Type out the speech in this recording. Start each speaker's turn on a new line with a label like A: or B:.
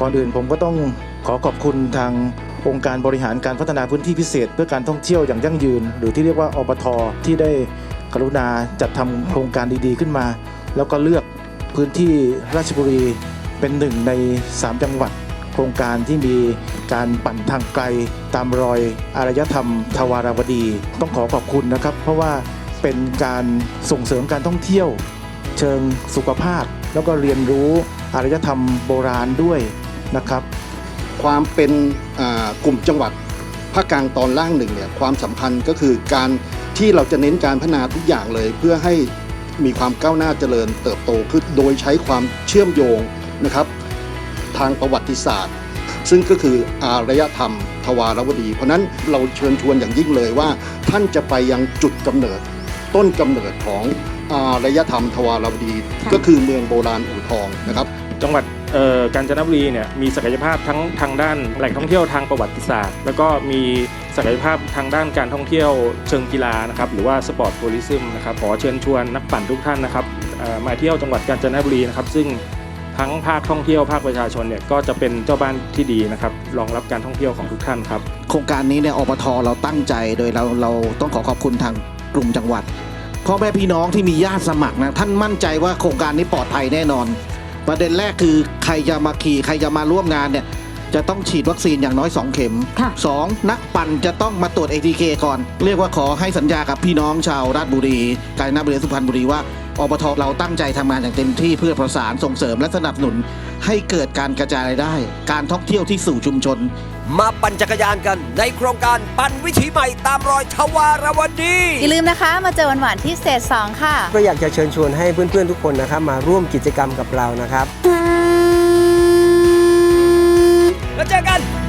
A: ก่อนอื่นผมก็ต้องขอขอบคุณทางองค์การบริหารการพัฒนาพื้นที่พิเศษ เพื่อการท่องเที่ยวอย่างยั่งยืน หรือที่เรียกว่าอปทที่ได้กรุณาจัดทำโครงการดีๆขึ้นมา แล้วก็เลือกพื้นที่ราชบุรีเป็นหนึ่งใน 3 จังหวัด โครงการที่มีการปั่นทางไกล ตามรอยอารยธรรม ทวารวดี ต้องขอขอบคุณนะครับ เพราะว่าเป็นการส่งเสริมการท่องเที่ยว เชิงสุขภาพ แล้วก็เรียนรู้อารยธรรมโบราณด้วย นะครับ
B: ความเป็นกลุ่มจังหวัดภาคกลางตอนล่างหนึ่งเนี่ยความสัมพันธ์ก็คือการที่เราจะเน้นการพัฒนาทุกอย่างเลย เพื่อให้มีความก้าวหน้าเจริญเติบโตขึ้นโดยใช้ความเชื่อมโยงนะครับทางประวัติศาสตร์ ซึ่งก็คืออารยธรรม ทวารวดี เพราะนั้นเราเชิญชวนอย่างยิ่งเลยว่า ท่านจะไปยังจุดกำเนิด ต้นกำเนิดของอารยธรรมทวารวดี ก็คือเมืองโบราณอู่ทองนะครับ
C: จังหวัด กาญจนบุรีเนี่ยมีศักยภาพทั้งทางด้านแหล่งท่องเที่ยวทางประวัติศาสตร์ แล้วก็มีศักยภาพทางด้านการท่องเที่ยวเชิงกีฬานะครับหรือว่าสปอร์ตทัวริซึมนะครับขอเชิญชวนนักปั่นทุกท่านนะครับมาเที่ยวจังหวัดกาญจนบุรีนะครับซึ่งทั้งภาคท่องเที่ยวภาคประชาชนเนี่ยก็จะเป็นเจ้าบ้านที่ดีนะครับรองรับการท่องเที่ยวของทุกท่านครับ
D: โครงการนี้เนี่ยอปทเราตั้งใจโดยเราเราต้องขอขอบคุณทางกลุ่มจังหวัดพ่อแม่พี่น้องที่มีญาติสมัครนะท่านมั่นใจว่าโครงการนี้ปลอดภัยแน่นอน ประเด็นแรกคือใครจะมาขี่ใครจะมาร่วมงานเนี่ย จะต้องฉีดวัคซีนอย่างน้อย 2 เข็ม
E: ค่ะ
D: 2 นักปั่นจะต้องมาตรวจ ATK ก่อน เรียกว่าขอให้สัญญากับพี่น้องชาวราชบุรี กาญจนบุรีสุพรรณบุรีว่าอปทเราตั้งใจทำงานอย่างเต็มที่เพื่อประสานส่งเสริมและสนับสนุน ให้เกิดการกระจายรายได้ การท่องเที่ยวที่สู่ชุมชน
F: มาปั่นจักรยานกันในโครงการปั่นวิถีใหม่ตามรอยทวารวดี
E: อย่าลืมนะคะ มาเจอวันหวานๆที่สเตจ2ค่ะ
G: ก็อยากจะเชิญชวนให้เพื่อนๆทุกคนนะครับมาร่วมกิจกรรมกับเรานะครับ
E: อ่า 要这样干